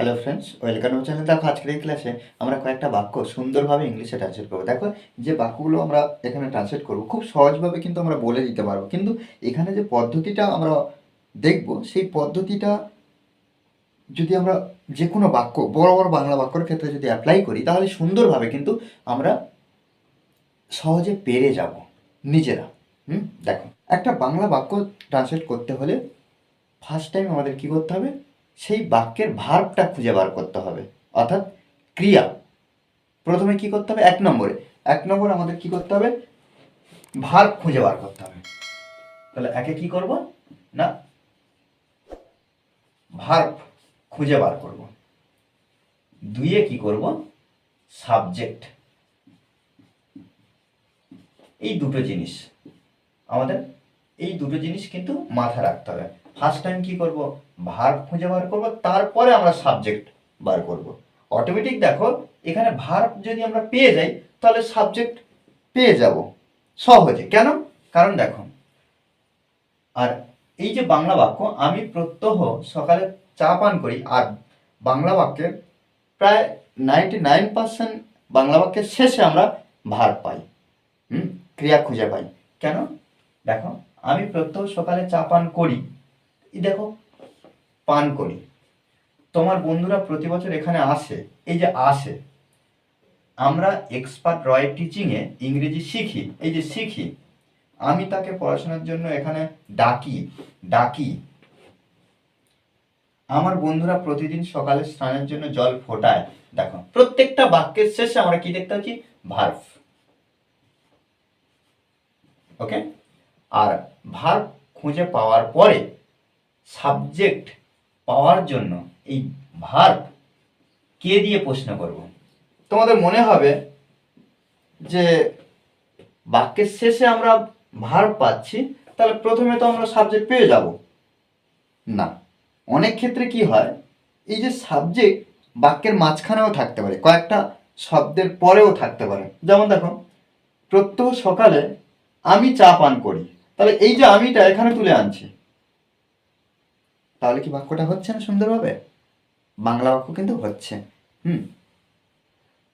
Hello friends welcome to channel দেখো, আজকের এই ক্লাসে আমরা কয়েকটা বাক্য সুন্দরভাবে ইংলিশে ট্রান্সলেট করব। দেখো, যে বাক্যগুলো আমরা এখানে ট্রান্সলেট করব, খুব সহজভাবে কিন্তু আমরা বলে দিতে পারব। কিন্তু এখানে যে পদ্ধতিটা আমরা দেখব, সেই পদ্ধতিটা যদি আমরা যে কোনো বাক্য, বড় বড় বাংলা বাক্যর ক্ষেত্রে যদি অ্যাপ্লাই করি, তাহলে সুন্দরভাবে কিন্তু আমরা সহজে পেরে যাব, নিজেরা। হুম, দেখো, একটা বাংলা বাক্য ট্রান্সলেট করতে হলে ফার্স্ট টাইম আমাদের কি করতে হবে? সেই বাক্যের ভার্বটা খুঁজে বার করতে হবে। অর্থাৎ ক্রিয়া। প্রথমে কি করতে হবে? এক নম্বরে। এক নম্বর আমাদের কি করতে হবে? ভার্ব খুঁজে বার করতে হবে। তাহলে একে কি করব? না, ভার্ব খুঁজে বার করব। দুইয়ে কি করব? সাবজেক্ট। এই দুটো জিনিস। আমাদের এই দুটো জিনিস কিন্তু মাথায় রাখতে হবে। ফার্স্ট টাইম কি করব? ভার্ব খুঁজে বার করব, তারপরে আমরা সাবজেক্ট বার করব। অটোমেটিক দেখো, এখানে ভার্ব যদি আমরা পেয়ে যাই, তাহলে সাবজেক্ট পেয়ে যাব। সহজে, কেন? কারণ দেখো, আর এই যে বাংলা বাক্য, আমি প্রত্যহ সকালে চা পান করি, আর বাংলা বাক্যের প্রায় নাইনটি নাইন পার্সেন্ট বাংলা বাক্যের শেষে আমরা ভার পাই, হুম? ক্রিয়া খুঁজে পাই। কেন? দেখো, আমি প্রত্যহ সকালে চা পান করি। দেখো পান করি। তোমার বন্ধুরা প্রতি বছর এখানে আসে, এই যে আসে। আমরা এক্সপার্ট রয় টিচিংয়ে ইংরেজি শিখি, এই যে শিখি। আমি তাকে পড়াশোনার জন্য এখানে ডাকি ডাকি। আমার বন্ধুরা প্রতিদিন সকালে স্নানের জন্য জল ফোটায়। দেখো, প্রত্যেকটা বাক্যের শেষে আমরা কি দেখতে পাচ্ছি? ভার্ভ। ওকে আর ভার্ব খুঁজে পাওয়ার পরে সাবজেক্ট পাওয়ার জন্য এই ভার্ব কে দিয়ে প্রশ্ন করব? তোমাদের মনে হবে যে বাক্যের শেষে আমরা ভার্ব পাচ্ছি, তাহলে প্রথমে তো আমরা সাবজেক্ট পেয়ে যাব। না, অনেক ক্ষেত্রে কি হয়, এই যে সাবজেক্ট বাক্যের মাঝখানেও থাকতে পারে, কয়েকটা শব্দের পরেও থাকতে পারে। যেমন দেখো, প্রত্যহ সকালে আমি চা পান করি, তাহলে এই যে আমিটা এখানে তুলে আনছি তাহলে কি বাক্যটা হচ্ছে না সুন্দরভাবে? বাংলা বাক্য কিন্তু হচ্ছে। হুম?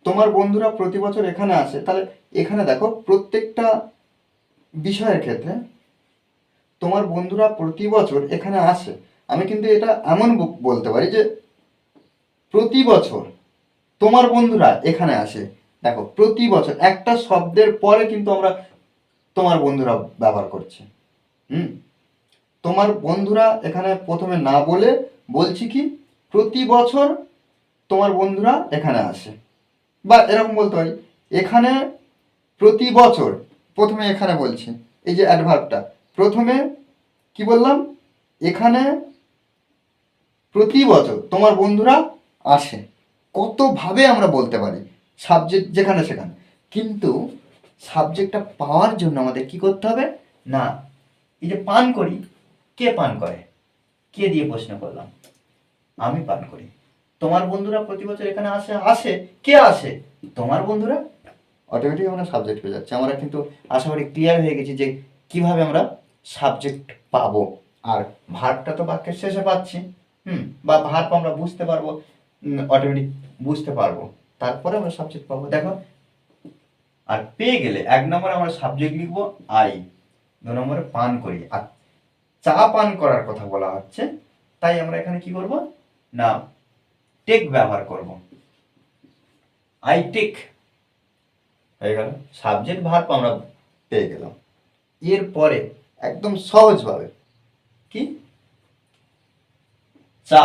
তোমার বন্ধুরা প্রতি বছর এখানে আসে, তাহলে এখানে দেখো, প্রত্যেকটা বিষয়ের ক্ষেত্রে তোমার বন্ধুরা প্রতি বছর এখানে আসে। আমি কিন্তু এটা এমন বলতে পারি যে প্রতি বছর তোমার বন্ধুরা এখানে আসে। দেখো, প্রতি বছর একটা শব্দের পরে কিন্তু আমরা তোমার বন্ধুরা ব্যবহার করছে। হুম? তোমার বন্ধুরা এখানে প্রথমে না বলে বলছি কি, প্রতি বছর তোমার বন্ধুরা এখানে আসে। বা এরকম বলতে হয়, এখানে প্রতি বছর, প্রথমে এখানে বলছি, এই যে অ্যাডভার্বটা প্রথমে কি বললাম, এখানে প্রতি বছর তোমার বন্ধুরা আসে। কতভাবে আমরা বলতে পারি সাবজেক্ট যেখানে সেখানে। কিন্তু সাবজেক্টটা পাওয়ার জন্য আমাদের কি করতে হবে, না, এই যে পান করি কে পান করে? কে দিয়ে প্রশ্ন করলাম? আমি পান করি। তোমার বন্ধুরা প্রতি বছর এখানে আসে আসে, কে আসে? তোমার বন্ধুরা? অটোমেটিক আমরা সাবজেক্ট পেয়ে যাচ্ছি। আমরা কিন্তু আশা করি ক্লিয়ার হয়ে গেছি যে কীভাবে আমরা সাবজেক্ট পাবো। আর ভার্বটা তো বাক্যের শেষে পাচ্ছি। হুম, বা ভার্ব আমরা বুঝতে পারব। অটোমেটিক বুঝতে পারব। তারপরে আমরা সাবজেক্ট পাবো। দেখো, আর পেয়ে গেলে এক নম্বরে আমরা সাবজেক্ট লিখব আই দু নম্বরে পান করি। আর চা পান করার কথা বলা হচ্ছে, তাই আমরা এখানে কি করব? না, টেক ব্যবহার করব। I take. হয়ে গেল। সাবজেক্ট ভার্ব আমরা পেয়ে গেলাম। এরপরে একদম সহজভাবে কি? চা,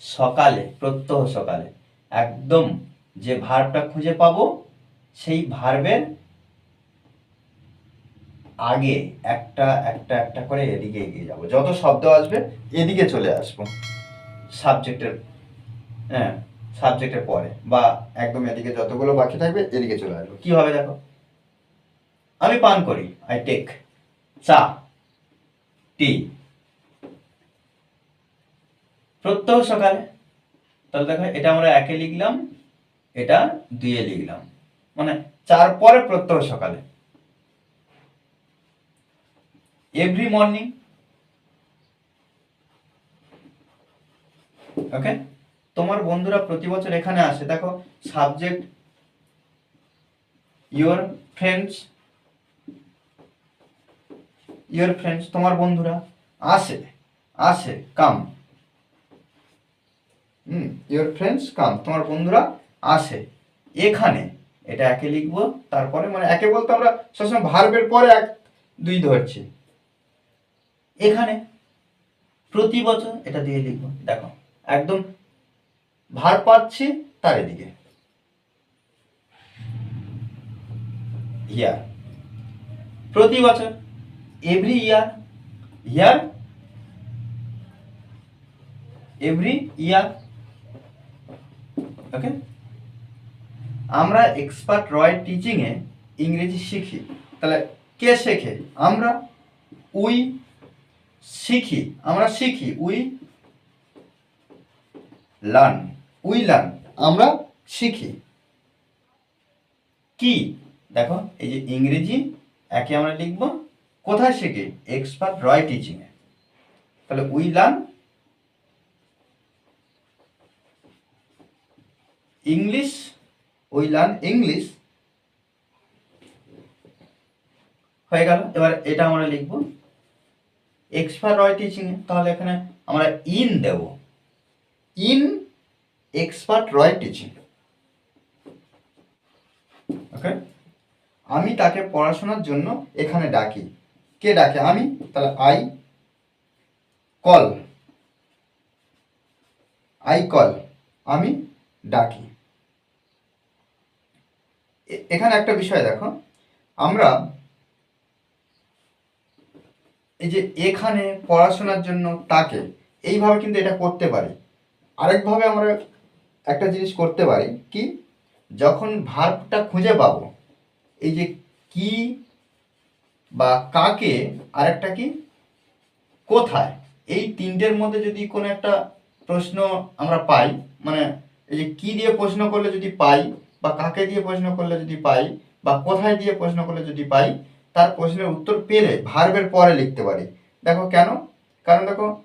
সকালে, প্রত্যহ সকালে। একদম যে ভার্বটা খুঁজে পাবো, সেই ভার্বের আগে একটা একটা একটা করে এদিকে এগিয়ে যাব। যত শব্দ আসবে, এদিকে চলে আসব। সাবজেক্টের হ্যাঁ সাবজেক্টের পরে বা একদম এদিকে যতগুলো বাকি থাকবে, এদিকে চলে আসব। কি হবে দেখো? আমি পান করি আই টেক চা টি প্রত্যহ সকালে, তাহলে দেখো, এটা আমরা একে লিখলাম, এটা দুয়ে লিখলাম। মানে চার পরে প্রত্যহ সকালে। এভরি মর্নিং ওকে তোমার বন্ধুরা প্রতি বছর এখানে আসে। দেখো subject your friends your friends তোমার বন্ধুরা আসে আসে কাম হুম ইয়োর ফ্রেন্ডস কাম তোমার বন্ধুরা আসে। এখানে, এটা একে লিখব, তারপরে মানে একে বলতে আমরা সবসময় ভার্বের পরে এক, দুই ধরছি। এখানে প্রতি বছর এটা দিয়ে লিখব। দেখো, একদম ভার পাচ্ছি তার এদিকে। ইয়ার প্রতি বছর এভরি ইয়ার ইয়ার এভরি ইয়ার ওকে আমরা এক্সপার্ট রয় টিচিংয়ে ইংরেজি শিখি। তাহলে কে শেখে? আমরা উই শিখি, আমরা শিখি উই লার্ন উই লার্ন আমরা শিখি। কি? দেখো, এই যে ইংরেজি, একে আমরা লিখব, কোথায় শিখি? এক্সপার্ট রয় টিচিংয়ে তাহলে we learn English we learn English হয়ে গেল। এবার এটা আমরা লিখব। এক্সপার্ট রয় টিচিংয়ে তাহলে এখানে আমরা in Dev. In expert Roy teaching okay আমি তাকে পড়াশোনার জন্য এখানে ডাকি। কে ডাকে? আমি? তাহলে আই কল আই কল আমি ডাকি। এখানে একটা বিষয় দেখো। আমরা এই যে এখানে পড়াশোনার জন্য তাকে, এইভাবে কিন্তু এটা করতে পারি। আরেকভাবে আমরা একটা জিনিস করতে পারি কি, যখন ভার্বটা খুঁজে পাবো, এই যে কি বা কাকে, আরেকটা কি, কোথায়, এই তিনটের মধ্যে যদি কোনো একটা প্রশ্ন আমরা পাই মানে এই যে কি দিয়ে প্রশ্ন করলে যদি পাই, বা কাকে দিয়ে প্রশ্ন করলে যদি পাই, বা কোথায় দিয়ে প্রশ্ন করলে যদি পাই তার প্রশ্নের উত্তর পেলে ভার্বের পরে লিখতে পারি। দেখো কেন? কারণ দেখো,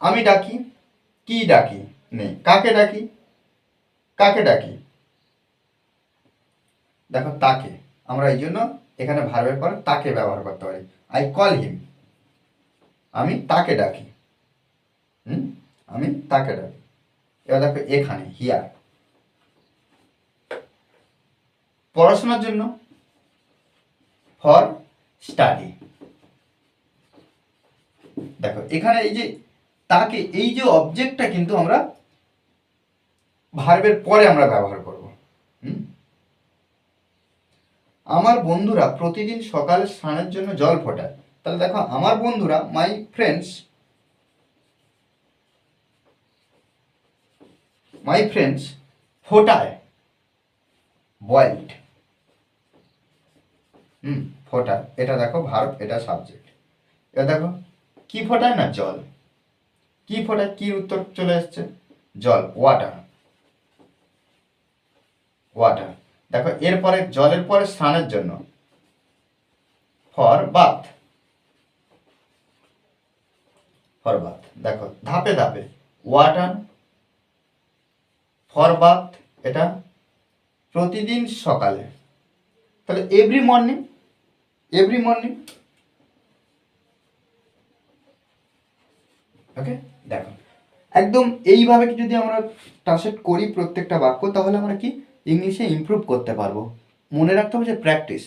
আমি ডাকি, কি ডাকি? নেই। কাকে ডাকি? কাকে ডাকি? দেখো তাকে। আমরা এই জন্য এখানে ভার্বের পরে তাকে ব্যবহার করতে পারি। আই কল হিম আমি তাকে ডাকি। হুম? আমি তাকে ডাকি। এবার দেখো এখানে হিয়ার পড়াশোনার জন্য ফর স্টাডি। দেখো, এখানে এই যে, তাকে এই যে অবজেক্টটা কিন্তু আমরা ভার্বের পরে আমরা ব্যবহার করব। আমার বন্ধুরা প্রতিদিন সকালে স্নানের জন্য জল ফোটায়। তাহলে দেখো, আমার বন্ধুরা মাই ফ্রেন্ডস মাই ফ্রেন্ডস ফোটায় বয়েলড হুম ফোটায় এটা দেখো ভার্ব এটা সাবজেক্ট এটা দেখো, কি ফোটায় না জল? কি ফোটায়, কি উত্তর চলে এসছে জল ওয়াটার ওয়াটার দেখো, এরপরে, জলের পরে স্নানের জন্য। ফর বাথ ফর বাথ দেখো, ধাপে ধাপে। ওয়াটার ফর বাথ এটা প্রতিদিন সকালে। তাহলে every morning every morning okay দেখো। একদম এইভাবে কি যদি আমরা ট্রান্সলেট করি প্রত্যেকটা বাক্য, তাহলে আমরা কি ইংলিশে ইমপ্রুভ করতে পারব। মনে রাখতে হবে যে প্র্যাকটিস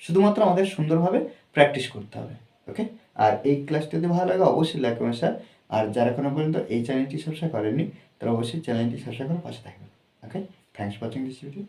শুধুমাত্র আমাদের সুন্দরভাবে প্র্যাকটিস করতে হবে। ওকে আর এই ক্লাসটি যদি ভালো লাগে, অবশ্যই লাইক কমেন্ট শেয়ার আর যারা এখনও পর্যন্ত এই চ্যানেলটি সাবস্ক্রাইব করেননি, তারা অবশ্যই চ্যানেলটি সাবস্ক্রাইব করে পাশে থাকবেন। Okay thanks for watching this video